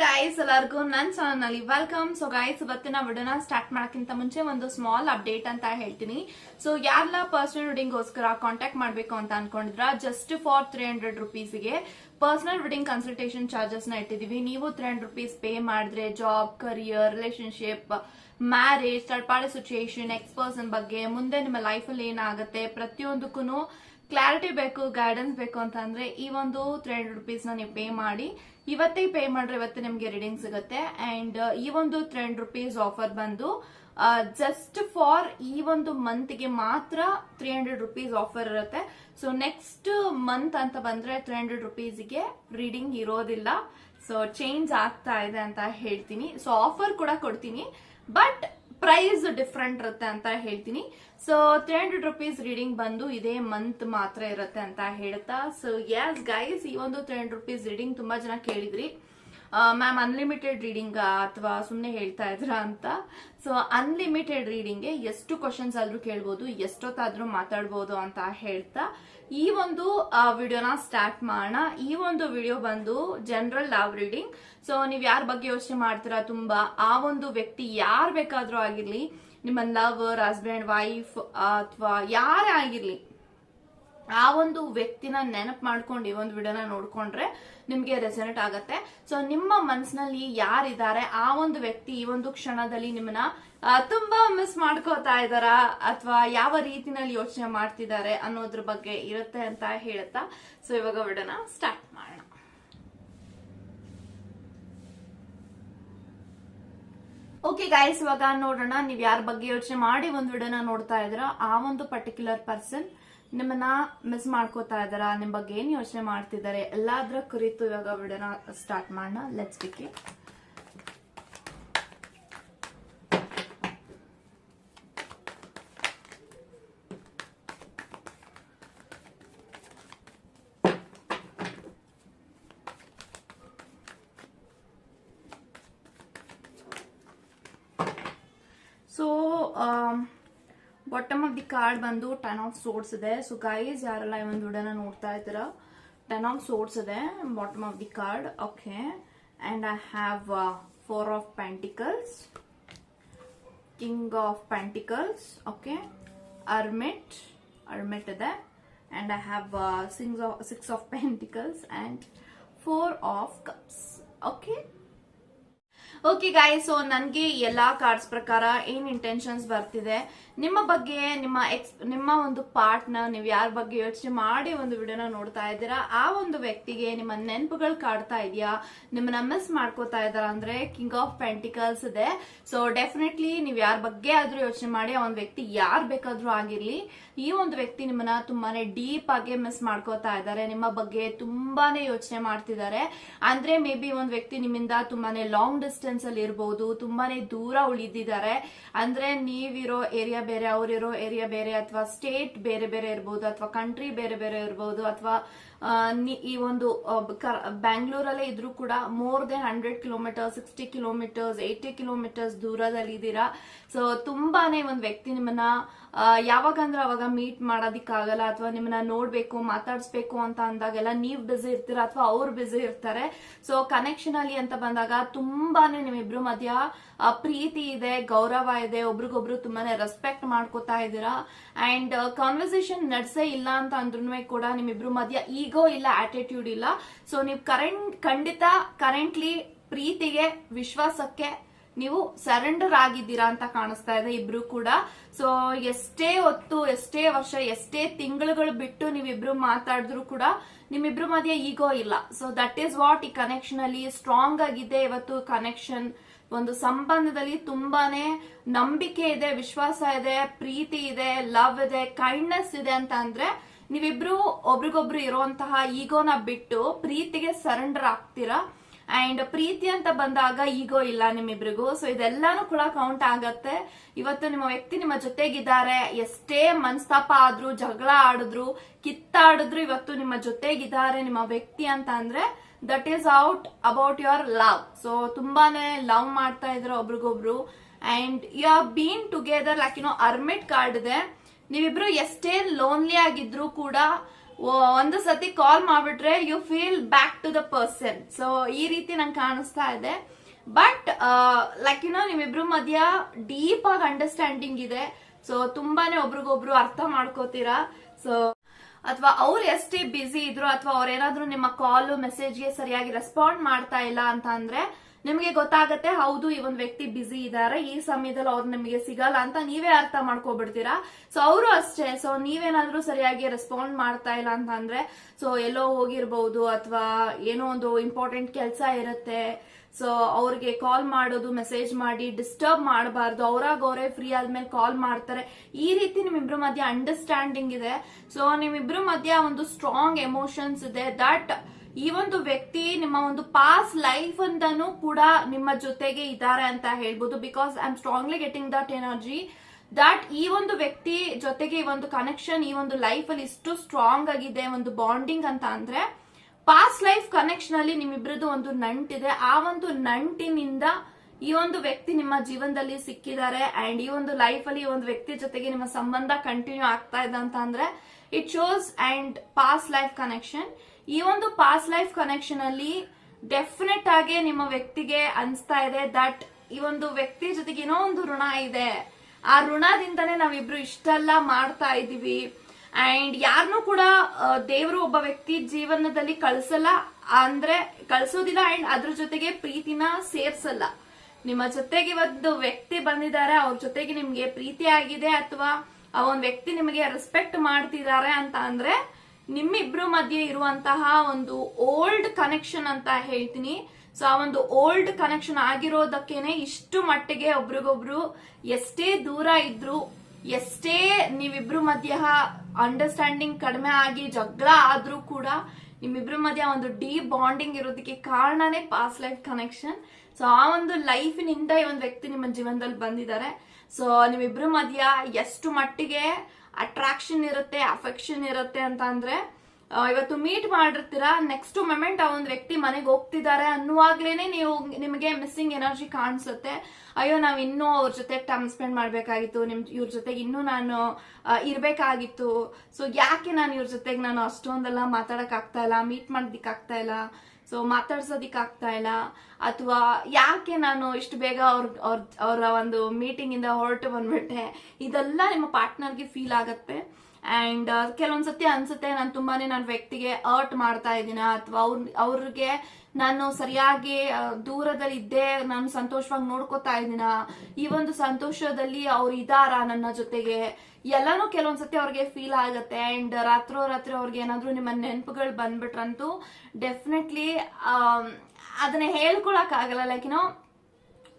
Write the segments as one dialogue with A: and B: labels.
A: Guys ಎಲ್ಲರಿಗೂ ನನ್ನ ಚಾನಲ್ನಲ್ಲಿ ವೆಲ್ಕಮ್ ಸೊ ಗಾಯ್ಸ್ ಇವತ್ತಿನ ವಿಡಿಯೋನ ಸ್ಟಾರ್ಟ್ ಮಾಡೋಕ್ಕಿಂತ ಮುಂಚೆ ಒಂದು ಸ್ಮಾಲ್ ಅಪ್ಡೇಟ್ ಅಂತ ಹೇಳ್ತೀನಿ. ಸೊ ಯಾರೆಲ್ಲ ಪರ್ಸನಲ್ ರೀಡಿಂಗ್ಗೋಸ್ಕರ ಕಾಂಟ್ಯಾಕ್ಟ್ ಮಾಡಬೇಕು ಅಂತ ಅನ್ಕೊಂಡಿದ್ರ ಜಸ್ಟ್ ಫಾರ್ ತ್ರೀ ಹಂಡ್ರೆಡ್ ರುಪೀಸ್ಗೆ ಪರ್ಸನಲ್ ರೀಡಿಂಗ್ ಕನ್ಸಲ್ಟೇಷನ್ ಚಾರ್ಜಸ್ನ ಇಟ್ಟಿದೀವಿ. ನೀವು ತ್ರೀ ಹಂಡ್ರೆಡ್ ರುಪೀಸ್ ಪೇ ಮಾಡಿದ್ರೆ job career relationship marriage third party situation ex person ಬಗ್ಗೆ, ಮುಂದೆ ನಿಮ್ಮ ಲೈಫಲ್ಲಿ ಏನಾಗುತ್ತೆ ಪ್ರತಿಯೊಂದಕ್ಕೂ ಕ್ಲಾರಿಟಿ ಬೇಕು ಗೈಡೆನ್ಸ್ ಬೇಕು ಅಂತ ಅಂದ್ರೆ ಈ ಒಂದು ತ್ರೀ ಹಂಡ್ರೆಡ್ ರುಪೀಸ್ ನೀವು ಪೇ ಮಾಡಿ, ಇವತ್ತೇ ಪೇ ಮಾಡ್ರೆ ಇವತ್ತೇ ನಿಮ್ಗೆ ರೀಡಿಂಗ್ ಸಿಗುತ್ತೆ. ಅಂಡ್ ಈ ಒಂದು ತ್ರೀ ಹಂಡ್ರೆಡ್ ರುಪೀಸ್ ಆಫರ್ ಬಂದು ಜಸ್ಟ್ ಫಾರ್ ಈ ಒಂದು ಮಂತ್ಗೆ ಮಾತ್ರ ತ್ರೀ ಹಂಡ್ರೆಡ್ ರುಪೀಸ್ ಆಫರ್ ಇರುತ್ತೆ. ಸೊ ನೆಕ್ಸ್ಟ್ ಮಂತ್ ಅಂತ ಬಂದ್ರೆ ತ್ರೀ ಹಂಡ್ರೆಡ್ ರುಪೀಸ್ಗೆ ರೀಡಿಂಗ್ ಇರೋದಿಲ್ಲ. ಸೊ ಚೇಂಜ್ ಆಗ್ತಾ ಇದೆ ಅಂತ ಹೇಳ್ತೀನಿ. ಸೊ ಆಫರ್ ಕೂಡ ಕೊಡ್ತೀನಿ. ಬಟ್ ಪ್ರೈಸ್ ಡಿಫ್ರೆಂಟ್ ಇರುತ್ತೆ ಅಂತ ಹೇಳ್ತೀನಿ. So three hundred rupees reading ಬಂದು ಇದೇ ಮಂತ್ ಮಾತ್ರ ಇರುತ್ತೆ ಅಂತ ಹೇಳ್ತಾ ಸೊ ಯಸ್ ಗೈಸ್ ಈ ಒಂದು ತ್ರೀ ಹಂಡ್ರೆಡ್ ರುಪೀಸ್ ರೀಡಿಂಗ್ ತುಂಬಾ ಜನ ಕೇಳಿದ್ರಿ. ಮ್ಯಾಮ್ ಅನ್ಲಿಮಿಟೆಡ್ ರೀಡಿಂಗ್ ಅಥವಾ ಸುಮ್ಮನೆ ಹೇಳ್ತಾ ಇದ್ರ ಅಂತ? ಸೊ ಅನ್ಲಿಮಿಟೆಡ್ ರೀಡಿಂಗ್ಗೆ ಎಷ್ಟು ಕ್ವಶನ್ಸ್ ಆದ್ರೂ ಕೇಳ್ಬೋದು, ಎಷ್ಟೊತ್ತಾದ್ರೂ ಮಾತಾಡ್ಬೋದು ಅಂತ ಹೇಳ್ತಾ, ಈ ಒಂದು ವಿಡಿಯೋನ ಸ್ಟಾರ್ಟ್ ಮಾಡೋಣ. ಈ ಒಂದು ವಿಡಿಯೋ ಬಂದು ಜನರಲ್ ಲವ್ ರೀಡಿಂಗ್ ಸೊ ನೀವ್ ಯಾರ ಬಗ್ಗೆ ಯೋಚನೆ ಮಾಡ್ತೀರಾ ತುಂಬಾ? ಆ ಒಂದು ವ್ಯಕ್ತಿ ಯಾರ್ ಬೇಕಾದ್ರೂ ಆಗಿರ್ಲಿ ನಿಮ್ಮ ಲವರ್ ಹಸ್ಬೆಂಡ್ ವೈಫ್ ಅಥವಾ ಯಾರೇ ಆಗಿರ್ಲಿ ಆ ಒಂದು ವ್ಯಕ್ತಿನ ನೆನಪು ಮಾಡ್ಕೊಂಡು ಈ ಒಂದು ವಿಡಿಯೋನ ನೋಡ್ಕೊಂಡ್ರೆ ನಿಮ್ಗೆ ರೆಸನೆಟ್ ಆಗತ್ತೆ. ಸೊ ನಿಮ್ಮ ಮನಸ್ಸಿನಲ್ಲಿ ಯಾರಿದ್ದಾರೆ? ಆ ಒಂದು ವ್ಯಕ್ತಿ ಈ ಒಂದು ಕ್ಷಣದಲ್ಲಿ ನಿಮ್ಮನ್ನ ತುಂಬಾ ಮಿಸ್ ಮಾಡ್ಕೋತಾ ಇದಾರ ಅಥವಾ ಯಾವ ರೀತಿನಲ್ಲಿ ಯೋಚನೆ ಮಾಡ್ತಿದ್ದಾರೆ ಅನ್ನೋದ್ರ ಬಗ್ಗೆ ಇರುತ್ತೆ ಅಂತ ಹೇಳುತ್ತಾ? ಸೊ ಇವಾಗ ವಿಡಿಯೋನ ಸ್ಟಾರ್ಟ್ ಮಾಡೋಣ. ಓಕೆ ಗಾಯ್ಸ್ ಇವಾಗ ನೋಡೋಣ ನೀವ್ ಯಾರ ಬಗ್ಗೆ ಯೋಚನೆ ಮಾಡಿ ಒಂದು ವಿಡಿಯೋನ ನೋಡ್ತಾ ಇದ್ರ ಆ ಒಂದು ಪರ್ಟಿಕ್ಯುಲರ್ ಪರ್ಸನ್ ನಿಮ್ಮನ್ನ ಮಿಸ್ ಮಾಡ್ಕೋತಾ ಇದಾರ ನಿಮ್ ಬಗ್ಗೆ ಏನ್ ಯೋಚನೆ ಮಾಡ್ತಿದ್ದಾರೆ? ಎಲ್ಲಾದ್ರ ಕುರಿತು ಇವಾಗ ವಿಡಿಯೋನ ಸ್ಟಾರ್ಟ್ ಮಾಡೋಣ. Let's pick so bottom of the card ಬಂದು ಟೆನ್ ಆಫ್ ಸೋರ್ಸ್ ಇದೆ. ಸೊ ಗೈಸ್ ಯಾರೆಲ್ಲ ಈ ಒಂದು ವಿಡಿಯೋನ ನೋಡ್ತಾ ಇದ್ದೀರಾ ಟೆನ್ ಆಫ್ ಸೋರ್ಸ್ ಇದೆ bottom of the card okay and I have four of pentacles king of pentacles okay hermit hermit ಇದೆ. And I have things of six of pentacles and four of cups okay okay guy so ನನಗೆ ಎಲ್ಲ cards ಪ್ರಕಾರ ಏನು intentions ಬರ್ತಿದೆ? ನಿಮ್ಮ ಬಗ್ಗೆ, ನಿಮ್ಮ X ನಿಮ್ಮ ಒಂದು ಪಾರ್ಟ್ನ ನೀವು ಯಾರ ಬಗ್ಗೆ ಯೋಚನೆ ಮಾಡಿ ಒಂದು ವಿಡಿಯೋನ ನೋಡ್ತಾ ಇದ್ದೀರಾ? ಆ ಒಂದು ವ್ಯಕ್ತಿಗೆ ನಿಮ್ಮ ನೆನಪುಗಳು ಕಾಡ್ತಾ ಇದೆಯಾ? ನಿಮ್ಮನ್ನ ಮಿಸ್ ಮಾಡ್ಕೋತಾ ಇದ್ದಾರಾ? ಅಂದ್ರೆ ಕಿಂಗ್ ಆಫ್ ಪೆಂಟಿಕಲ್ಸ್ ಇದೆ. ಸೊ ಡೆಫಿನೆಟ್ಲಿ ನೀವು ಯಾರ ಬಗ್ಗೆ ಆದ್ರೂ ಯೋಚನೆ ಮಾಡಿ, ಆ ಒಂದು ವ್ಯಕ್ತಿ ಯಾರ್ ಬೇಕಾದ್ರೂ ಆಗಿರ್ಲಿ, ಈ ಒಂದು ವ್ಯಕ್ತಿ ನಿಮ್ಮನ್ನ ತುಂಬಾನೇ ಡೀಪ್ ಆಗಿ ಮಿಸ್ ಮಾಡ್ಕೋತಾ ಇದ್ದಾರೆ. ನಿಮ್ಮ ಬಗ್ಗೆ ತುಂಬಾನೇ ಯೋಚನೆ ಮಾಡ್ತಿದ್ದಾರೆ. ಅಂದ್ರೆ ಮೇ ಬಿ ಒಂದು ವ್ಯಕ್ತಿ ನಿಮ್ಮಿಂದ ತುಂಬಾನೇ ಲಾಂಗ್ ಡಿಸ್ಟೆನ್ಸ್ ಅಲ್ಲಿ ಇರಬಹುದು ತುಂಬಾನೇ ದೂರ ಉಳಿದಿದ್ದಾರೆ. ಅಂದ್ರೆ ನೀವಿರೋ ಏರಿಯಾ ಬೇರೆ, ಅವರಿರೋ ಏರಿಯಾ ಬೇರೆ, ಅಥವಾ ಸ್ಟೇಟ್ ಬೇರೆ ಬೇರೆ ಇರಬಹುದು ಅಥವಾ ಕಂಟ್ರಿ ಬೇರೆ ಬೇರೆ ಇರಬಹುದು ಅಥವಾ ಈ ಒಂದು ಬ್ಯಾಂಗ್ಳೂರಲ್ಲೇ ಇದ್ರೂ ಕೂಡ more than hundred kilometer sixty kilometers eighty kilometers ದೂರದಲ್ಲಿ ಇದ್ದೀರಾ ಸೊ ತುಂಬಾನೇ ಒಂದು ವ್ಯಕ್ತಿ ನಿಮ್ಮನ್ನ ಆ, ಯಾವಾಗಂದ್ರೆ ಅವಾಗ ಮೀಟ್ ಮಾಡೋದಿಕ್ಕಾಗಲ್ಲ ಅಥವಾ ನಿಮ್ಮನ್ನ ನೋಡ್ಬೇಕು ಮಾತಾಡಿಸ್ಬೇಕು ಅಂತ ಅಂದಾಗೆಲ್ಲ ನೀವು ಬಿಸಿ ಇರ್ತೀರಾ ಅಥವಾ ಅವ್ರು ಬಿಸಿ ಇರ್ತಾರೆ. ಸೊ ಕನೆಕ್ಷನ್ ಅಲ್ಲಿ ಅಂತ ಬಂದಾಗ ತುಂಬಾನೇ ನಿಮ್ಮಿಬ್ರು ಮಧ್ಯ ಪ್ರೀತಿ ಇದೆ ಗೌರವ ಇದೆ ಒಬ್ರಿಗೊಬ್ರು ತುಂಬಾನೇ ರೆಸ್ಪೆಕ್ಟ್ ಮಾಡ್ಕೋತಾ ಇದ್ದೀರಾ. ಅಂಡ್ ಕಾನ್ವರ್ಸೇಷನ್ ನಡ್ಸೇ ಇಲ್ಲ ಅಂತ ಅಂದ್ರೂ ಕೂಡ ನಿಮ್ಮಿಬ್ರು ಮಧ್ಯ ಈಗೋ ಇಲ್ಲ ಆಟಿಟ್ಯೂಡ್ ಇಲ್ಲ. ಸೊ ನೀವು ಕರೆಂಟ್ ಖಂಡಿತ ಕರೆಂಟ್ಲಿ ಪ್ರೀತಿಗೆ ವಿಶ್ವಾಸಕ್ಕೆ ನೀವು ಸರೆಂಡರ್ ಆಗಿದ್ದೀರಾ ಅಂತ ಕಾಣಿಸ್ತಾ ಇದೆ ಇಬ್ರು ಕೂಡ. ಸೊ ಎಷ್ಟೇ ಹೊತ್ತು, ಎಷ್ಟೇ ವರ್ಷ, ಎಷ್ಟೇ ತಿಂಗಳುಗಳು ಬಿಟ್ಟು ನೀವಿಬ್ರು ಮಾತಾಡಿದ್ರು ಕೂಡ ನಿಮ್ಮಿಬ್ರು ಮಧ್ಯೆ ಈಗೋ ಇಲ್ಲ. ಸೊ ದಟ್ ಈಸ್ ವಾಟ್ ಈ ಕನೆಕ್ಷನ್ ಅಲ್ಲಿ ಸ್ಟ್ರಾಂಗ್ ಆಗಿದೆ. ಇವತ್ತು ಕನೆಕ್ಷನ್ ಒಂದು ಸಂಬಂಧದಲ್ಲಿ ತುಂಬಾನೇ ನಂಬಿಕೆ ಇದೆ, ವಿಶ್ವಾಸ ಇದೆ, ಪ್ರೀತಿ ಇದೆ ಲವ್ ಇದೆ ಕೈಂಡ್ನೆಸ್ ಇದೆ ಅಂತ ಅಂದ್ರೆ ನೀವಿಬ್ರು ಒಬ್ರಿಗೊಬ್ರು ಇರುವಂತಹ ಈಗೋನ ಬಿಟ್ಟು ಪ್ರೀತಿಗೆ ಸರೆಂಡರ್ ಆಗ್ತೀರಾ? ಅಂಡ್ ಪ್ರೀತಿ ಅಂತ ಬಂದಾಗ ಈಗೋ ಇಲ್ಲ ನಿಮ್ಮಿಬ್ರಿಗೂ. ಸೊ ಇದೆಲ್ಲಾನು ಕೂಡ ಕೌಂಟ್ ಆಗತ್ತೆ. ಇವತ್ತು ನಿಮ್ಮ ವ್ಯಕ್ತಿ ನಿಮ್ಮ ಜೊತೆಗಿದ್ದಾರೆ. ಎಷ್ಟೇ ಮನಸ್ತಾಪ ಆದ್ರೂ, ಜಗಳ ಆಡಿದ್ರು, ಕಿತ್ತಾಡಿದ್ರು ಇವತ್ತು ನಿಮ್ಮ ಜೊತೆಗಿದ್ದಾರೆ ನಿಮ್ಮ ವ್ಯಕ್ತಿ ಅಂತ ಅಂದ್ರೆ that is out about your love so ತುಂಬಾನೇ ಲವ್ ಮಾಡ್ತಾ ಇದ್ರು ಒಬ್ರಿಗೊಬ್ರು. And you are been together like you know hermit card ಇದೆ. ನೀವಿಬ್ರು ಎಷ್ಟೇ ಲೋನ್ಲಿ ಆಗಿದ್ರು ಕೂಡ ಒಂದು ಸತಿ ಕಾಲ್ ಮಾಡ್ಬಿಟ್ರೆ you feel back to the person so ಈ ರೀತಿ ನಂಗೆ ಕಾಣಿಸ್ತಾ ಇದೆ. ಬಟ್ ಲೈಕ್ ಯುನೋ ನಿಮ್ಮಿಬ್ರು ಮಧ್ಯ ಡೀಪ್ ಆಗಿ ಅಂಡರ್ಸ್ಟ್ಯಾಂಡಿಂಗ್ ಇದೆ. ಸೊ ತುಂಬಾನೇ ಒಬ್ರಿಗೊಬ್ರು ಅರ್ಥ ಮಾಡ್ಕೋತೀರಾ? ಸೊ ಅಥವಾ ಅವ್ರು ಎಷ್ಟೇ ಬ್ಯುಸಿ ಇದ್ರು ಅಥವಾ ಅವ್ರೇನಾದ್ರೂ ನಿಮ್ಮ ಕಾಲ್ ಮೆಸೇಜ್ಗೆ ಸರಿಯಾಗಿ ರೆಸ್ಪಾಂಡ್ ಮಾಡ್ತಾ ಇಲ್ಲ ಅಂತ ಅಂದ್ರೆ ನಿಮಗೆ ಗೊತ್ತಾಗತ್ತೆ, ಹೌದು, ಈ ಒಂದು ವ್ಯಕ್ತಿ ಬಿಸಿ ಇದ್ದಾರೆ ಈ ಸಮಯದಲ್ಲಿ ಅವ್ರು ನಿಮಗೆ ಸಿಗಲ್ಲ ಅಂತ ನೀವೇ ಅರ್ಥ ಮಾಡ್ಕೊಬಿಡ್ತೀರಾ? ಸೊ ಅವರು ಅಷ್ಟೇ. ಸೊ ನೀವೇನಾದ್ರೂ ಸರಿಯಾಗಿ ರೆಸ್ಪಾಂಡ್ ಮಾಡ್ತಾ ಇಲ್ಲ ಅಂತ ಅಂದ್ರೆ ಸೊ ಎಲ್ಲೋ ಹೋಗಿರ್ಬಹುದು ಅಥವಾ ಏನೋ ಒಂದು ಇಂಪಾರ್ಟೆಂಟ್ ಕೆಲಸ ಇರುತ್ತೆ. ಸೊ ಅವ್ರಿಗೆ ಕಾಲ್ ಮಾಡೋದು ಮೆಸೇಜ್ ಮಾಡಿ ಡಿಸ್ಟರ್ಬ್ ಮಾಡಬಾರ್ದು. ಅವ್ರಾಗ ಅವರೇ ಫ್ರೀ ಆದ್ಮೇಲೆ ಕಾಲ್ ಮಾಡ್ತಾರೆ. ಈ ರೀತಿ ನಿಮ್ಮಿಬ್ರ ಮಧ್ಯೆ ಅಂಡರ್ಸ್ಟ್ಯಾಂಡಿಂಗ್ ಇದೆ. ಸೊ ನಿಮ್ಮಿಬ್ರ ಮಧ್ಯ ಒಂದು ಸ್ಟ್ರಾಂಗ್ ಎಮೋಷನ್ಸ್ ಇದೆ. ದಟ್ ಈ ಒಂದು ವ್ಯಕ್ತಿ ನಿಮ್ಮ ಒಂದು ಪಾಸ್ ಲೈಫ್ ಅಂತಾನು ಕೂಡ ನಿಮ್ಮ ಜೊತೆಗೆ ಇದ್ದಾರೆ ಅಂತ ಹೇಳ್ಬೋದು. Because I am strongly getting that energy that ಈ ಒಂದು ವ್ಯಕ್ತಿ ಜೊತೆಗೆ ಈ ಒಂದು ಕನೆಕ್ಷನ್ ಈ ಒಂದು ಲೈಫ್ ಅಲ್ಲಿ ಇಷ್ಟು ಸ್ಟ್ರಾಂಗ್ ಆಗಿದೆ, ಒಂದು ಬಾಂಡಿಂಗ್ ಅಂತ ಅಂದ್ರೆ ಪಾಸ್ಟ್ ಲೈಫ್ ಕನೆಕ್ಷನ್ ಅಲ್ಲಿ ನಿಮ್ಮಿಬ್ರದ್ದು ಒಂದು ನಂಟಿದೆ ಆ ಒಂದು ನಂಟಿನಿಂದ ಈ ಒಂದು ವ್ಯಕ್ತಿ ನಿಮ್ಮ ಜೀವನದಲ್ಲಿ ಸಿಕ್ಕಿದ್ದಾರೆ ಅಂಡ್ ಈ ಒಂದು ಲೈಫ್ ಅಲ್ಲಿ ಈ ಒಂದು ವ್ಯಕ್ತಿ ಜೊತೆಗೆ ನಿಮ್ಮ ಸಂಬಂಧ ಕಂಟಿನ್ಯೂ ಆಗ್ತಾ ಇದೆ ಅಂತ ಅಂದ್ರೆ it shows and past life connection ಈ ಒಂದು ಪಾಸ್ ಲೈಫ್ ಕನೆಕ್ಷನ್ ಅಲ್ಲಿ ಡೆಫಿನೆಟ್ ಆಗಿ ನಿಮ್ಮ ವ್ಯಕ್ತಿಗೆ ಅನಿಸ್ತಾ ಇದೆ ದಟ್ ಈ ಒಂದು ವ್ಯಕ್ತಿ ಜೊತೆಗೆ ಏನೋ ಒಂದು ಋಣ ಇದೆ. ಆ ಋಣದಿಂದನೇ ನಾವಿಬ್ರು ಇಷ್ಟೆಲ್ಲ ಮಾಡ್ತಾ ಇದೀವಿ ಅಂಡ್ ಯಾರನ್ನೂ ಕೂಡ ದೇವರು ಒಬ್ಬ ವ್ಯಕ್ತಿ ಜೀವನದಲ್ಲಿ ಕಳ್ಸಲ್ಲ. ಅಂದ್ರೆ ಕಳ್ಸೋದಿಲ್ಲ ಅಂಡ್ ಅದ್ರ ಜೊತೆಗೆ ಪ್ರೀತಿನ ಸೇರ್ಸಲ್ಲ. ನಿಮ್ಮ ಜೊತೆಗೆ ಒಂದು ವ್ಯಕ್ತಿ ಬಂದಿದ್ದಾರೆ, ಅವ್ರ ಜೊತೆಗೆ ನಿಮ್ಗೆ ಪ್ರೀತಿ ಆಗಿದೆ ಅಥವಾ ಆ ಒಂದು ವ್ಯಕ್ತಿ ನಿಮಗೆ ರೆಸ್ಪೆಕ್ಟ್ ಮಾಡ್ತಿದ್ದಾರೆ ಅಂತ ಅಂದ್ರೆ ನಿಮ್ಮಿಬ್ರು ಮಧ್ಯೆ ಇರುವಂತಹ ಒಂದು ಓಲ್ಡ್ ಕನೆಕ್ಷನ್ ಅಂತ ಹೇಳ್ತೀನಿ. ಸೊ ಆ ಒಂದು ಓಲ್ಡ್ ಕನೆಕ್ಷನ್ ಆಗಿರೋದಕ್ಕೇನೆ ಇಷ್ಟು ಮಟ್ಟಿಗೆ ಒಬ್ರಿಗೊಬ್ರು ಎಷ್ಟೇ ದೂರ ಇದ್ರು, ಎಷ್ಟೇ ನೀವಿಬ್ರು ಮಧ್ಯ ಅಂಡರ್ಸ್ಟ್ಯಾಂಡಿಂಗ್ ಕಡಿಮೆ ಆಗಿ ಜಗಳ ಆದ್ರೂ ಕೂಡ ನಿಮ್ಮಿಬ್ರ ಮಧ್ಯ ಒಂದು ಡೀಪ್ ಬಾಂಡಿಂಗ್ ಇರೋದಕ್ಕೆ ಕಾರಣನೇ ಪಾಸ್ಟ್ ಲೈಫ್ ಕನೆಕ್ಷನ್ ಸೊ ಆ ಒಂದು ಲೈಫಿನಿಂದ ಈ ಒಂದು ವ್ಯಕ್ತಿ ನಿಮ್ಮ ಜೀವನದಲ್ಲಿ ಬಂದಿದ್ದಾರೆ. ಸೊ ನಿಮ್ಮಿಬ್ರು ಮಧ್ಯ ಎಷ್ಟು ಮಟ್ಟಿಗೆ ಅಟ್ರಾಕ್ಷನ್ ಇರುತ್ತೆ ಅಫೆಕ್ಷನ್ ಇರುತ್ತೆ ಅಂತ ಅಂದ್ರೆ ಇವತ್ತು ಮೀಟ್ ಮಾಡಿರ್ತೀರಾ ನೆಕ್ಸ್ಟ್ ಮೊಮೆಂಟ್ ಆ ಒಂದು ವ್ಯಕ್ತಿ ಮನೆಗೆ ಹೋಗ್ತಿದ್ದಾರೆ ಅನ್ನುವಾಗ್ಲೇನೆ ನೀವು ನಿಮಗೆ ಮಿಸ್ಸಿಂಗ್ ಎನರ್ಜಿ ಕಾಣಿಸುತ್ತೆ. ಅಯ್ಯೋ, ನಾವ್ ಇನ್ನೂ ಅವ್ರ ಜೊತೆ ಟೈಮ್ ಸ್ಪೆಂಡ್ ಮಾಡ್ಬೇಕಾಗಿತ್ತು, ನಿಮ್, ಇವ್ರ ಜೊತೆ ಇನ್ನೂ ನಾನು ಇರಬೇಕಾಗಿತ್ತು. ಸೊ ಯಾಕೆ ನಾನು ಇವ್ರ ಜೊತೆಗೆ ನಾನು ಅಷ್ಟೊಂದೆಲ್ಲ ಮಾತಾಡಕ್ ಆಗ್ತಾ ಇಲ್ಲ ಮೀಟ್ ಮಾಡೋದಿಕ್ ಆಗ್ತಾ ಇಲ್ಲ? ಸೊ ಮಾತಾಡ್ಸೋದಿಕ್ ಆಗ್ತಾ ಇಲ್ಲ. ಅಥವಾ ಯಾಕೆ ನಾನು ಇಷ್ಟು ಬೇಗ ಅವ್ರ ಅವ್ರ, ಅವರ ಒಂದು ಮೀಟಿಂಗ್ ಇಂದ ಹೊರಟು ಬಂದ್ಬಿಟ್ಟೆ? ಇದೆಲ್ಲ ನಿಮ್ಮ ಪಾರ್ಟ್ನರ್ಗೆ ಫೀಲ್ ಆಗತ್ತೆ. ಅಂಡ್ ಕೆಲವೊಂದ್ಸತಿ ಅನ್ಸುತ್ತೆ ನಾನು ತುಂಬಾನೇ ನನ್ನ ವ್ಯಕ್ತಿಗೆ ಅರ್ಟ್ ಮಾಡ್ತಾ ಇದ್ದೀನ ಅಥವಾ ಅವ್ರ ಅವ್ರಿಗೆ ನಾನು ಸರಿಯಾಗಿ ಆ, ದೂರದಲ್ಲಿ ಇದ್ದೇ ನಾನು ಸಂತೋಷವಾಗಿ ನೋಡ್ಕೋತಾ ಇದ್ದೀನ ಈ ಒಂದು ಸಂತೋಷದಲ್ಲಿ ಅವ್ರು ಇದಾರ ನನ್ನ ಜೊತೆಗೆ? ಎಲ್ಲಾನು ಕೆಲವೊಂದ್ಸತಿ ಅವ್ರಿಗೆ ಫೀಲ್ ಆಗುತ್ತೆ. ಅಂಡ್ ರಾತ್ರೋ ರಾತ್ರಿ ಅವ್ರಿಗೆ ಏನಾದ್ರು ನಿಮ್ಮ ನೆನಪುಗಳು ಬಂದ್ಬಿಟ್ರಂತೂ ಡೆಫಿನೆಟ್ಲಿ ಅದನ್ನ ಹೇಳ್ಕೊಳಕ್ ಆಗಲ್ಲ. ಲೈಕ್ ಏನೋ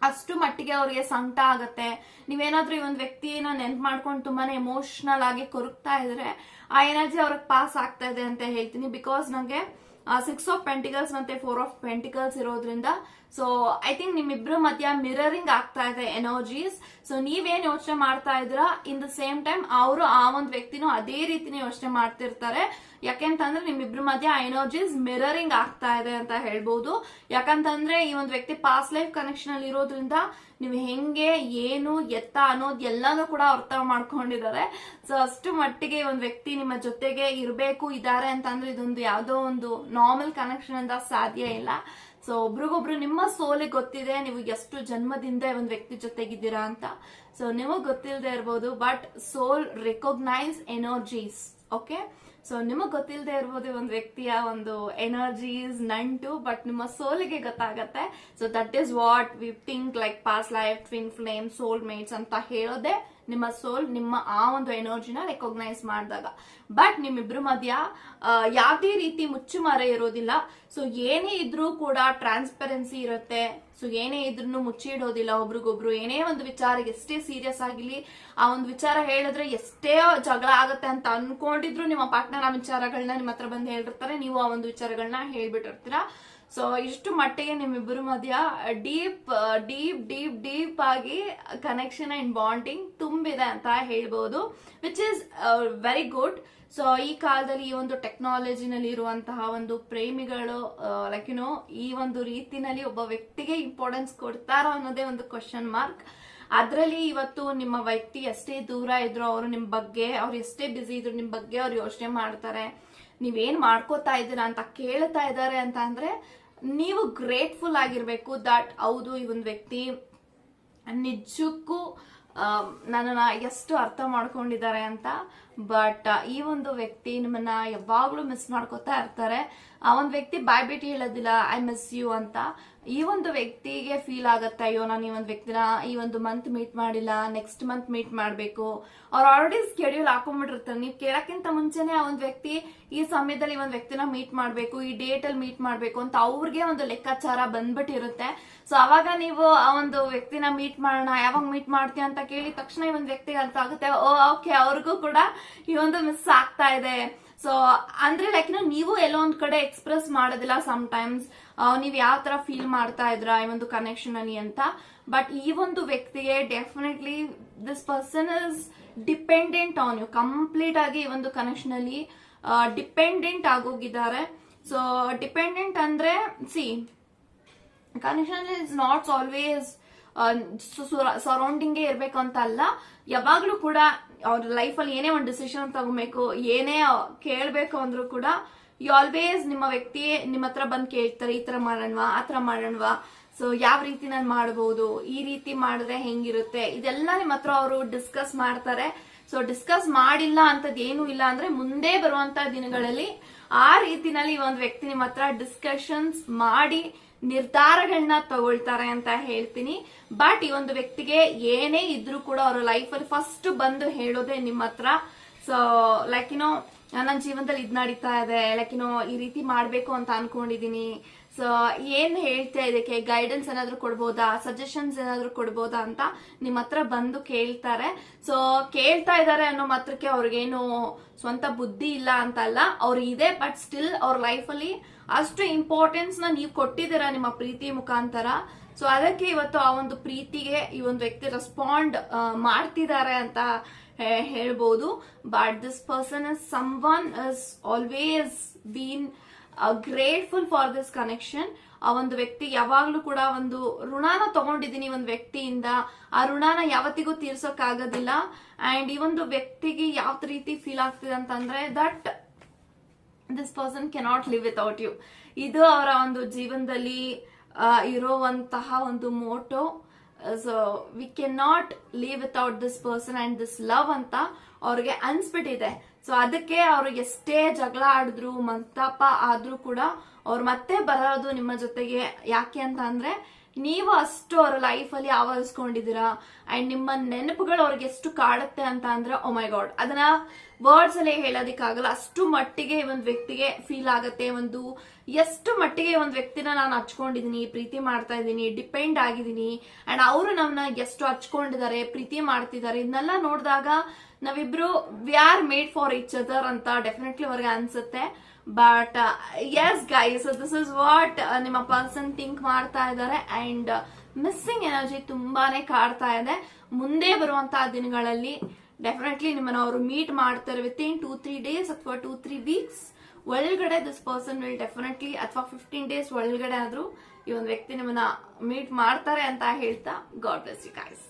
A: ಅಷ್ಟು ಮಟ್ಟಿಗೆ ಅವ್ರಿಗೆ ಸಂಕಟ ಆಗತ್ತೆ. ನೀವೇನಾದ್ರೂ ಈ ಒಂದು ವ್ಯಕ್ತಿಯನ್ನ ನೆನ್ಪು ಮಾಡ್ಕೊಂಡು ತುಂಬಾನೇ ಎಮೋಷನಲ್ ಆಗಿ ಕೊರಗ್ತಾ ಇದ್ರೆ ಆ ಎನರ್ಜಿ ಅವ್ರಿಗೆ ಪಾಸ್ ಆಗ್ತಾ ಇದೆ ಅಂತ ಹೇಳ್ತೀನಿ. ಬಿಕಾಸ್ ನಂಗೆ ಸಿಕ್ಸ್ ಆಫ್ ಪೆಂಟಿಕಲ್ಸ್ ಮತ್ತೆ ಫೋರ್ ಆಫ್ ಪೆಂಟಿಕಲ್ಸ್ ಇರೋದ್ರಿಂದ ಸೊ ಐ ಥಿಂಕ್ ನಿಮ್ಮಿಬ್ರ ಮಧ್ಯ ಮಿರರಿಂಗ್ ಆಗ್ತಾ ಇದೆ ಎನರ್ಜೀಸ್ ಸೊ ನೀವೇನ್ ಯೋಚನೆ ಮಾಡ್ತಾ ಇದ್ರ ಇನ್ ದ ಸೇಮ್ ಟೈಮ್ ಅವರು ಆ ಒಂದು ವ್ಯಕ್ತಿನೂ ಅದೇ ರೀತಿನೇ ಯೋಚನೆ ಮಾಡ್ತಿರ್ತಾರೆ. ಯಾಕೆಂತಂದ್ರೆ ನಿಮ್ಮಿಬ್ರ ಮಧ್ಯ ಎನರ್ಜೀಸ್ ಮಿರರಿಂಗ್ ಆಗ್ತಾ ಇದೆ ಅಂತ ಹೇಳ್ಬೋದು. ಯಾಕಂತಂದ್ರೆ ಈ ಒಂದು ವ್ಯಕ್ತಿ ಪಾಸ್ಟ್ ಲೈಫ್ ಕನೆಕ್ಷನ್ ಅಲ್ಲಿ ಇರೋದ್ರಿಂದ ನೀವು ಹೆಂಗೆ, ಏನು, ಎತ್ತ ಅನ್ನೋದು ಎಲ್ಲಾನು ಕೂಡ ಅರ್ಥ ಮಾಡ್ಕೊಂಡಿದ್ದಾರೆ. ಸೊ ಅಷ್ಟು ಮಟ್ಟಿಗೆ ಒಂದು ವ್ಯಕ್ತಿ ನಿಮ್ಮ ಜೊತೆಗೆ ಇರಬೇಕು ಇದ್ದಾರೆ ಅಂತಂದ್ರೆ ಇದೊಂದು ಯಾವುದೋ ಒಂದು ನಾರ್ಮಲ್ ಕನೆಕ್ಷನ್ ಅಂತ ಸಾಧ್ಯ ಇಲ್ಲ. ಸೊ ಒಬ್ರಿಗೊಬ್ರು ನಿಮ್ಮ ಸೋಲೆ ಗೊತ್ತಿದೆ ನೀವು ಎಷ್ಟು ಜನ್ಮದಿಂದ ಒಂದು ವ್ಯಕ್ತಿ ಜೊತೆಗಿದ್ದೀರಾ ಅಂತ. ಸೊ ನಿಮಗ್ ಗೊತ್ತಿಲ್ಲದೆ ಇರ್ಬೋದು but soul recognize energies okay so ನಿಮಗ್ ಗೊತ್ತಿಲ್ಲದೆ ಇರ್ಬೋದು ಒಂದು ವ್ಯಕ್ತಿಯ ಒಂದು ಎನರ್ಜೀಸ್ ನಂಟು ಬಟ್ ನಿಮ್ಮ ಸೋಲಿಗೆ ಗೊತ್ತಾಗತ್ತೆ. So that is what we think like past life twin flame soul mates ಅಂತ ಹೇಳೋದೆ ನಿಮ್ಮ ಸೋಲ್ ನಿಮ್ಮ ಆ ಒಂದು ಎನರ್ಜಿನ ರೆಕಗ್ನೈಸ್ ಮಾಡಿದಾಗ. ಬಟ್ ನಿಮ್ಮಿಬ್ರು ಮಧ್ಯ ಯಾವುದೇ ರೀತಿ ಮುಚ್ಚುಮರೆ ಇರೋದಿಲ್ಲ. ಸೊ ಏನೇ ಇದ್ರೂ ಕೂಡ ಟ್ರಾನ್ಸ್ಪರೆನ್ಸಿ ಇರುತ್ತೆ. ಸೊ ಏನೇ ಇದ್ರೂ ಮುಚ್ಚಿಡೋದಿಲ್ಲ ಒಬ್ರಿಗೊಬ್ರು. ಏನೇ ಒಂದು ವಿಚಾರ ಎಷ್ಟೇ ಸೀರಿಯಸ್ ಆಗಿಲಿ, ಆ ಒಂದು ವಿಚಾರ ಹೇಳಿದ್ರೆ ಎಷ್ಟೇ ಜಗಳ ಆಗುತ್ತೆ ಅಂತ ಅನ್ಕೊಂಡಿದ್ರು ನಿಮ್ಮ ಪಾರ್ಟ್ನರ್ ಆ ವಿಚಾರಗಳನ್ನ ನಿಮ್ಮ ಹತ್ರ ಬಂದು ಹೇಳಿರ್ತಾರೆ ನೀವು ಆ ಒಂದು ವಿಚಾರಗಳನ್ನ ಹೇಳ್ಬಿಟ್ಟಿರ್ತೀರಾ. ಸೊ ಇಷ್ಟು ಮಟ್ಟಿಗೆ ನಿಮ್ಮಿಬ್ಬರ ಮಧ್ಯ ಡೀಪ್ ಡೀಪ್ ಡೀಪ್ ಡೀಪ್ ಆಗಿ ಕನೆಕ್ಷನ್ ಅಂಡ್ ಬಾಂಡಿಂಗ್ ತುಂಬಿದೆ ಅಂತ ಹೇಳ್ಬೋದು which is very good so ಈ ಕಾಲದಲ್ಲಿ ಈ ಒಂದು ಟೆಕ್ನಾಲಜಿನಲ್ಲಿ ಇರುವಂತಹ ಒಂದು ಪ್ರೇಮಿಗಳು ಲೈಕ್ ನೋ ಈ ಒಂದು ರೀತಿನಲ್ಲಿ ಒಬ್ಬ ವ್ಯಕ್ತಿಗೆ ಇಂಪಾರ್ಟೆನ್ಸ್ ಕೊಡ್ತಾರೋ ಅನ್ನೋದೇ ಒಂದು ಕ್ವಶನ್ ಮಾರ್ಕ್ ಅದರಲ್ಲಿ ಇವತ್ತು ನಿಮ್ಮ ವ್ಯಕ್ತಿ ಎಷ್ಟೇ ದೂರ ಇದ್ರು ಅವರು ನಿಮ್ ಬಗ್ಗೆ, ಅವ್ರು ಎಷ್ಟೇ ಬ್ಯುಸಿ ಇದ್ರು ನಿಮ್ ಬಗ್ಗೆ ಅವ್ರು ಯೋಚನೆ ಮಾಡ್ತಾರೆ. ನೀವೇನ್ ಮಾಡ್ಕೋತಾ ಇದ್ದೀರಾ ಅಂತ ಕೇಳ್ತಾ ಇದ್ದಾರೆ ಅಂತ ಅಂದ್ರೆ, ನೀವು ಗ್ರೇಟ್ಫುಲ್ ಆಗಿರ್ಬೇಕು ದಟ್ ಹೌದು, ಈ ಒಂದು ವ್ಯಕ್ತಿ ನಿಜಕ್ಕೂ ನನ್ನನ್ನು ಎಷ್ಟು ಅರ್ಥ ಮಾಡ್ಕೊಂಡಿದ್ದಾರೆ ಅಂತ ಬಟ್ ಈ ಒಂದು ವ್ಯಕ್ತಿ ನಿಮ್ಮನ್ನ ಯಾವಾಗ್ಲೂ ಮಿಸ್ ಮಾಡ್ಕೋತಾ ಇರ್ತಾರೆ. ಆ ಒಂದು ವ್ಯಕ್ತಿ ಬಾಯ್ ಬಿಟ್ಟು ಹೇಳೋದಿಲ್ಲ ಐ ಮಿಸ್ ಯು ಅಂತ. ಈ ಒಂದು ವ್ಯಕ್ತಿಗೆ ಫೀಲ್ ಆಗತ್ತೆ, ಅಯ್ಯೋ, ನಾನು ಈ ಒಂದು ವ್ಯಕ್ತಿನ ಈ ಒಂದು ಮಂತ್ ಮೀಟ್ ಮಾಡಿಲ್ಲ ನೆಕ್ಸ್ಟ್ ಮಂತ್ ಮೀಟ್ ಮಾಡಬೇಕು. ಅವ್ರು ಆಲ್ರೆಡಿ ಸ್ಕೆಡ್ಯೂಲ್ ಹಾಕೊಂಡ್ಬಿಟ್ಟಿರ್ತಾರೆ. ನೀವು ಕೇಳಕ್ಕಿಂತ ಮುಂಚೆನೆ ಆ ಒಂದು ವ್ಯಕ್ತಿ ಈ ಸಮಯದಲ್ಲಿ ಈ ಒಂದು ವ್ಯಕ್ತಿನ ಮೀಟ್ ಮಾಡಬೇಕು, ಈ ಡೇಟ್ ಅಲ್ಲಿ ಮೀಟ್ ಮಾಡಬೇಕು ಅಂತ ಅವ್ರಿಗೆ ಒಂದು ಲೆಕ್ಕಾಚಾರ ಬಂದ್ಬಿಟ್ಟಿರುತ್ತೆ. ಸೊ ಅವಾಗ ನೀವು ಆ ಒಂದು ವ್ಯಕ್ತಿನ ಮೀಟ್ ಮಾಡೋಣ, ಯಾವಾಗ ಮೀಟ್ ಮಾಡ್ತೀಯ ಅಂತ ಕೇಳಿದ ತಕ್ಷಣ ಈ ಒಂದು ವ್ಯಕ್ತಿಗೆ ಅರ್ಥ ಆಗುತ್ತೆ. ಓ ಓಕೆ ಅವ್ರಿಗೂ ಕೂಡ ಈ ಒಂದು ಮಿಸ್ ಆಗ್ತಾ ಇದೆ. ಸೊ ಅಂದ್ರೆ ಲೈಕ್ ನೀವು ಎಲ್ಲೋ ಒಂದ್ ಕಡೆ ಎಕ್ಸ್ಪ್ರೆಸ್ ಮಾಡೋದಿಲ್ಲ ಸಮ್ ಟೈಮ್ಸ್ ನೀವ್ ಯಾವ ತರ ಫೀಲ್ ಮಾಡ್ತಾ ಇದ್ರ ಈ ಒಂದು ಕನೆಕ್ಷನ್ ಅಲ್ಲಿ ಅಂತ. ಬಟ್ ಈ ಒಂದು ವ್ಯಕ್ತಿಗೆ definitely this person is dependent on you complete ಆಗಿ ಈ ಒಂದು ಕನೆಕ್ಷನ್ ಅಲ್ಲಿ ಡಿಪೆಂಡೆಂಟ್ ಆಗೋಗಿದ್ದಾರೆ. ಸೊ ಡಿಪೆಂಡೆಂಟ್ ಅಂದ್ರೆ see connection is not always surrounding ಇರ್ಬೇಕು ಅಂತ ಅಲ್ಲ. ಯಾವಾಗ್ಲೂ ಕೂಡ ಅವ್ರ ಲೈಫಲ್ಲಿ ಏನೇ ಒಂದು ಡಿಸಿಷನ್ ತಗೋಬೇಕು, ಏನೇ ಕೇಳ್ಬೇಕು ಅಂದ್ರೂ ಕೂಡ ಯು ಆಲ್ವೇಸ್ ನಿಮ್ಮ ವ್ಯಕ್ತಿ ನಿಮ್ಮ ಹತ್ರ ಬಂದು ಕೇಳ್ತಾರೆ, ಈ ತರ ಮಾಡೋಣವಾ, ಆ ತರ ಮಾಡೋಣವಾ ಸೊ ಯಾವ ರೀತಿ ನಾನು ಮಾಡಬಹುದು ಈ ರೀತಿ ಮಾಡಿದ್ರೆ ಹೆಂಗಿರುತ್ತೆ? ಇದೆಲ್ಲ ನಿಮ್ಮ ಹತ್ರ ಅವರು ಡಿಸ್ಕಸ್ ಮಾಡ್ತಾರೆ. ಸೊ ಡಿಸ್ಕಸ್ ಮಾಡಿಲ್ಲ ಅಂತದ್ ಏನು ಇಲ್ಲ ಅಂದ್ರೆ ಮುಂದೆ ಬರುವಂತ ದಿನಗಳಲ್ಲಿ ಆ ರೀತಿನಲ್ಲಿ ಒಂದು ವ್ಯಕ್ತಿ ನಿಮ್ಮ ಹತ್ರ ಡಿಸ್ಕಷನ್ಸ್ ಮಾಡಿ ನಿರ್ಧಾರಗಳನ್ನ ತಗೊಳ್ತಾರೆ ಅಂತ ಹೇಳ್ತೀನಿ. ಬಟ್ ಈ ಒಂದು ವ್ಯಕ್ತಿಗೆ ಏನೇ ಇದ್ರೂ ಕೂಡ ಅವ್ರ ಅಲ್ಲಿ ಫಸ್ಟ್ ಬಂದು ಹೇಳೋದೇ ನಿಮ್ಮ ಹತ್ರ. ಸೊ ಲೈಕ್ ಏನೋ ನನ್ನ ಜೀವನದಲ್ಲಿ ಇದ್ ನಡೀತಾ ಇದೆ. ಲೈಕ್ ಏನೋ ಈ ರೀತಿ ಮಾಡ್ಬೇಕು ಅಂತ ಅನ್ಕೊಂಡಿದೀನಿ. ಸೊ ಏನ್ ಹೇಳ್ತಾ ಇದಕ್ಕೆ? ಗೈಡೆನ್ಸ್ ಏನಾದ್ರು ಕೊಡ್ಬೋದಾ? ಸಜೆಷನ್ಸ್ ಏನಾದ್ರು ಕೊಡ್ಬೋದಾ ಅಂತ ನಿಮ್ಮ ಹತ್ರ ಬಂದು ಕೇಳ್ತಾರೆ. ಸೊ ಕೇಳ್ತಾ ಇದ್ದಾರೆ ಅನ್ನೋ ಮಾತ್ರಕ್ಕೆ ಅವ್ರಿಗೇನು ಸ್ವಂತ ಬುದ್ಧಿ ಇಲ್ಲ ಅಂತ ಅಲ್ಲ ಅವ್ರು ಇದೆ ಬಟ್ ಸ್ಟಿಲ್ ಅವ್ರ ಲೈಫಲ್ಲಿ ಅಷ್ಟು ಇಂಪಾರ್ಟೆನ್ಸ್ನ ನೀವು ಕೊಟ್ಟಿದ್ದೀರಾ ನಿಮ್ಮ ಪ್ರೀತಿ ಮುಖಾಂತರ? ಸೊ ಅದಕ್ಕೆ ಇವತ್ತು ಆ ಒಂದು ಪ್ರೀತಿಗೆ ಈ ಒಂದು ವ್ಯಕ್ತಿ ರೆಸ್ಪಾಂಡ್ ಮಾಡ್ತಿದ್ದಾರೆ ಅಂತ ಹೇಳ್ಬೋದು. But this person is someone is always been grateful for this connection ಆ ಒಂದು ವ್ಯಕ್ತಿ ಯಾವಾಗ್ಲೂ ಕೂಡ ಒಂದು ಋಣಾನ ತಗೊಂಡಿದ್ದೀನಿ ಒಂದು ವ್ಯಕ್ತಿಯಿಂದ. ಆ ಋಣಾನ ಯಾವತ್ತಿಗೂ ತೀರ್ಸೋಕ್ಕಾಗೋದಿಲ್ಲ. ಅಂಡ್ ಈ ಒಂದು ವ್ಯಕ್ತಿಗೆ ಯಾವ ರೀತಿ ಫೀಲ್ ಆಗ್ತಿದೆ ಅಂತಂದ್ರೆ that this person cannot live without you ಇದು ಅವರ ಒಂದು ಜೀವನದಲ್ಲಿ ಇರೋವಂತಹ ಒಂದು motto so we can not leave without this person and this love ಅಂತ ಅವ್ರಿಗೆ ಅನ್ಸ್ಬಿಟ್ಟಿದೆ ಸೊ ಅದಕ್ಕೆ ಅವ್ರು ಎಷ್ಟೇ ಜಗಳ ಆಡಿದ್ರು, ಮಂತಾಪ ಆದ್ರೂ ಕೂಡ ಅವ್ರು ಮತ್ತೆ ಬರೋದು ನಿಮ್ಮ ಜೊತೆಗೆ ಯಾಕೆ ಅಂತ ಅಂದ್ರೆ ನೀವು ಅಷ್ಟು ಅವ್ರ ಲೈಫ್ ಅಲ್ಲಿ ಆವರಿಸ್ಕೊಂಡಿದ್ದೀರಾ? ಅಂಡ್ ನಿಮ್ಮ ನೆನಪುಗಳು ಅವ್ರಿಗೆ ಎಷ್ಟು ಕಾಡುತ್ತೆ ಅಂತ ಅಂದ್ರೆ ಒಮೈ ಮೈ ಗಾಡ್ ಅದನ್ನ ವರ್ಡ್ಸ್ ಅಲ್ಲಿ ಹೇಳೋದಿಕ್ಕಾಗಲ್ಲ. ಅಷ್ಟು ಮಟ್ಟಿಗೆ ಒಂದು ವ್ಯಕ್ತಿಗೆ ಫೀಲ್ ಆಗತ್ತೆ. ಒಂದು, ಎಷ್ಟು ಮಟ್ಟಿಗೆ ಒಂದು ವ್ಯಕ್ತಿನ ನಾನು ಹಚ್ಕೊಂಡಿದೀನಿ ಪ್ರೀತಿ ಮಾಡ್ತಾ ಇದ್ದೀನಿ ಡಿಪೆಂಡ್ ಆಗಿದ್ದೀನಿ. ಅಂಡ್ ಅವರು ನಮ್ಮನ್ನ ಎಷ್ಟು ಹಚ್ಕೊಂಡಿದ್ದಾರೆ, ಪ್ರೀತಿ ಮಾಡ್ತಿದ್ದಾರೆ, ಇದನ್ನೆಲ್ಲ ನೋಡಿದಾಗ ನಾವಿಬ್ರು we are made for each other ಅಂತ ಡೆಫಿನೆಟ್ಲಿ ಅವ್ರಿಗೆ ಅನ್ಸುತ್ತೆ. But yes guys this is what ನಿಮ್ಮ ಪರ್ಸನ್ ಥಿಂಕ್ ಮಾಡ್ತಾ ಇದ್ದಾರೆ. ಅಂಡ್ ಮಿಸ್ಸಿಂಗ್ ಎನರ್ಜಿ ತುಂಬಾನೇ ಕಾಡ್ತಾ ಇದೆ. ಮುಂದೆ ಬರುವಂತಹ ದಿನಗಳಲ್ಲಿ ಡೆಫಿನೆಟ್ಲಿ ನಿಮ್ಮನ್ನು ಅವರು ಮೀಟ್ ಮಾಡ್ತಾರೆ within two three days ಅಥವಾ ಟೂ ತ್ರೀ ವೀಕ್ಸ್ ಒಳಗಡೆ ದಿಸ್ ಪರ್ಸನ್ ವಿಲ್ ಡೆಫಿನೆಟ್ಲಿ ಅಥವಾ ಫಿಫ್ಟೀನ್ ಡೇಸ್ ಒಳಗಡೆ ಆದ್ರೂ ಈ ಒಂದು ವ್ಯಕ್ತಿ ನಿಮ್ಮನ್ನ ಮೀಟ್ ಮಾಡ್ತಾರೆ ಅಂತ ಹೇಳ್ತಾ. God bless you guys